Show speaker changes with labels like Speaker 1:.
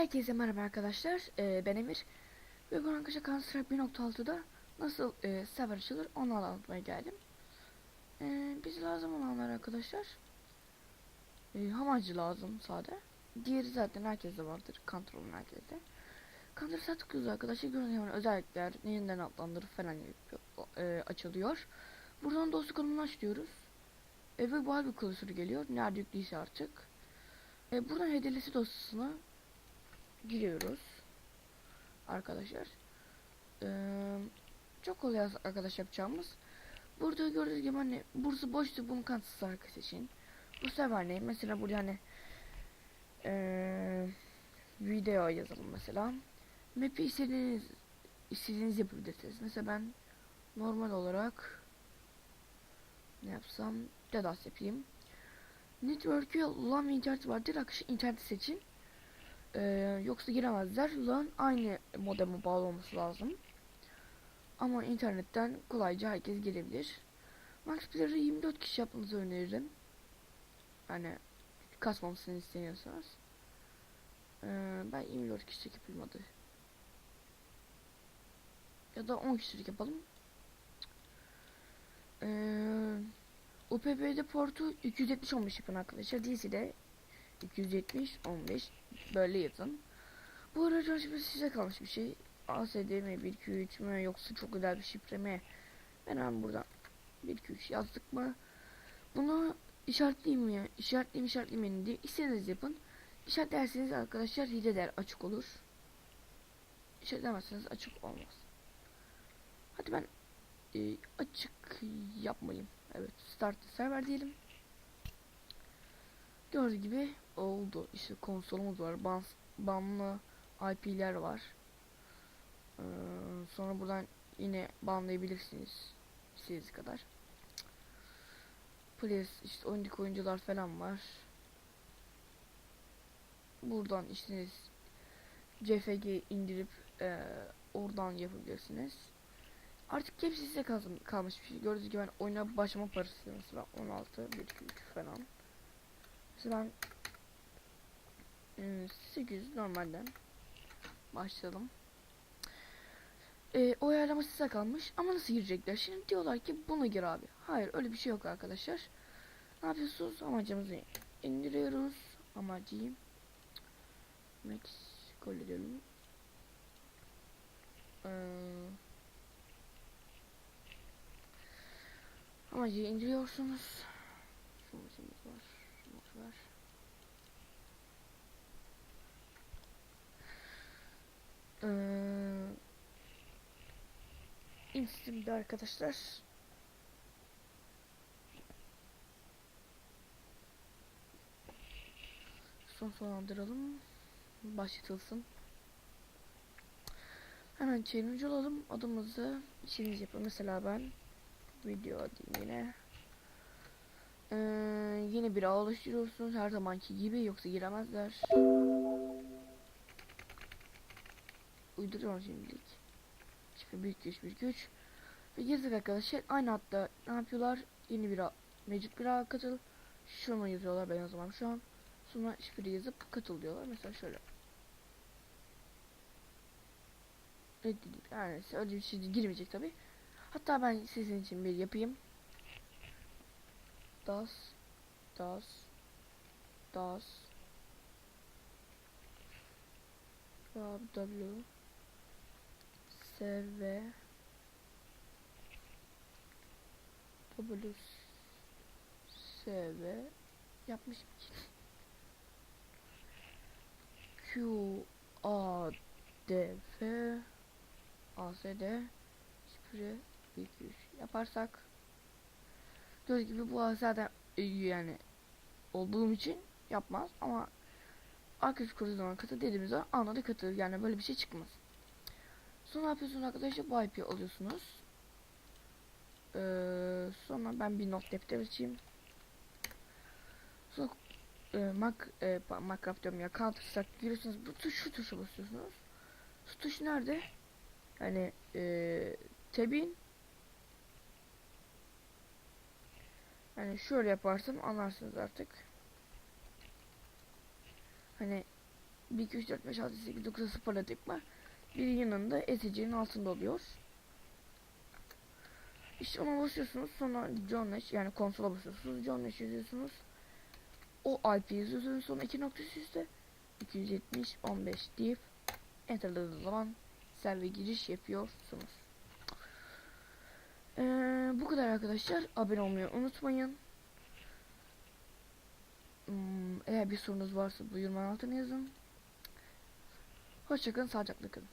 Speaker 1: Herkese merhaba arkadaşlar. Ee, ben Emir. Ve bu arkadaşlar Counter-Strike 1.6'da nasıl e, server açılır onu anlatmaya geldim. Ee, biz lazım olanlar arkadaşlar. E, hamacı lazım sade. Diğeri zaten herkeste vardır. Kontrolün herkeste. Counter-Strike tıklıyoruz arkadaşlar. Gördüğünüz gibi özellikler, yeniden adlandırır falan e, açılıyor. Buradan dostluk konumunu aç. E, ve bu bir klasörü geliyor. Nerede yüklüyse artık. E, buradan hediyelisi dosyasına giriyoruz. Arkadaşlar. Ee, çok kolay arkadaş yapacağımız. Burada gördüğünüz gibi hani burası boştu bunu kansız arkası için. Bu sefer ne? Mesela burada hani ee, video yazalım mesela. Map'i istediğiniz istediğiniz yapabilirsiniz. Mesela ben normal olarak ne yapsam DDoS yapayım. Network'ü LAN ve internet vardır. Arkadaşlar interneti seçin. Ee, yoksa giremezler. LAN aynı modeme bağlı olması lazım. Ama internetten kolayca herkes girebilir. Max Player'ı 24 kişi yapmanızı öneririm. Yani kasmamasını istemiyorsanız. Ee, ben 24 kişilik yapayım hadi. Ya da 10 kişilik yapalım. Ee, UPB'de portu 270 15 yapın arkadaşlar. DC'de 270 15 böyle yazın. Bu arada şimdi size kalmış bir şey. ASD mi 1 2 3 mü yoksa çok güzel bir şifre mi? Ben hemen buradan 1 2 3 yazdık mı? Bunu işaretleyeyim mi? İşaretleyeyim işaretleyeyim diye istediğiniz yapın. İşaretlerseniz arkadaşlar hile der açık olur. İşaretlemezseniz açık olmaz. Hadi ben e, açık yapmayayım. Evet start server diyelim. Gördüğünüz gibi oldu. İşte konsolumuz var. Bans, banlı IP'ler var. Ee, sonra buradan yine banlayabilirsiniz. İstediğiniz kadar. Players işte oyundaki oyuncular falan var. Buradan işte CFG indirip e, oradan yapabilirsiniz. Artık hepsi size kalmış bir şey. Gördüğünüz gibi ben oyuna başlama parası mesela 16, 1, 2, 3 falan. Ben ıı, 800 normalden başlayalım. Ee, o ayarlama size kalmış ama nasıl girecekler? Şimdi diyorlar ki bunu gir abi. Hayır öyle bir şey yok arkadaşlar. Ne yapıyorsunuz? Amacımızı indiriyoruz. Amacı Max gol edelim. Ee, amacı indiriyorsunuz. Şu amacımız var. Şunu var. Ee, bir arkadaşlar. Son sonlandıralım. Başlatılsın. Hemen challenge olalım. Adımızı içiniz yapın. Mesela ben video diyeyim yine. Ee, yeni bir ağ oluşturuyorsunuz her zamanki gibi yoksa giremezler. Uyduruyorum şimdilik. Şimdi büyük güç büyük güç. Ve girdik arkadaşlar aynı hatta ne yapıyorlar? Yeni bir ağ, mevcut bir ağ katıl. Şunu yazıyorlar ben o zaman şu an. Sonra şifre yazıp katıl diyorlar. Mesela şöyle. Reddedeyim. Yani öyle bir şey girmeyecek tabi. Hatta ben sizin için bir yapayım. Das das das W. S V. W. S V. Yapmışım ki. Q A D F. A S D. Şifre 1 2 3 yaparsak Gördüğünüz gibi bu zaten yani olduğum için yapmaz ama arkadaş kurduğu zaman katı dediğimiz zaman anladı katı yani böyle bir şey çıkmaz. Sonra yapıyorsunuz arkadaşlar bu IP alıyorsunuz. Ee, sonra ben bir not defter açayım. Sonra e, Mac, e, Minecraft diyorum ya Counter Strike giriyorsunuz bu tuş şu tuşa basıyorsunuz. Şu tuş nerede? Yani e, tabin Yani şöyle yaparsam anlarsınız artık. Hani 1, 2, 3, 4, 5, 6, 8, 9 sıfırla tıkla. Bir yanında SC'nin altında oluyor. İşte ona basıyorsunuz sonra John Nash yani konsola basıyorsunuz John Nash yazıyorsunuz. O IP yazıyorsunuz sonra iki nokta üstte 270 15 deyip enterladığınız zaman serve giriş yapıyorsunuz. Ee, kadar arkadaşlar. Abone olmayı unutmayın. Hmm, eğer bir sorunuz varsa bu yorumlar altına yazın. Hoşçakalın, sağlıcakla kalın.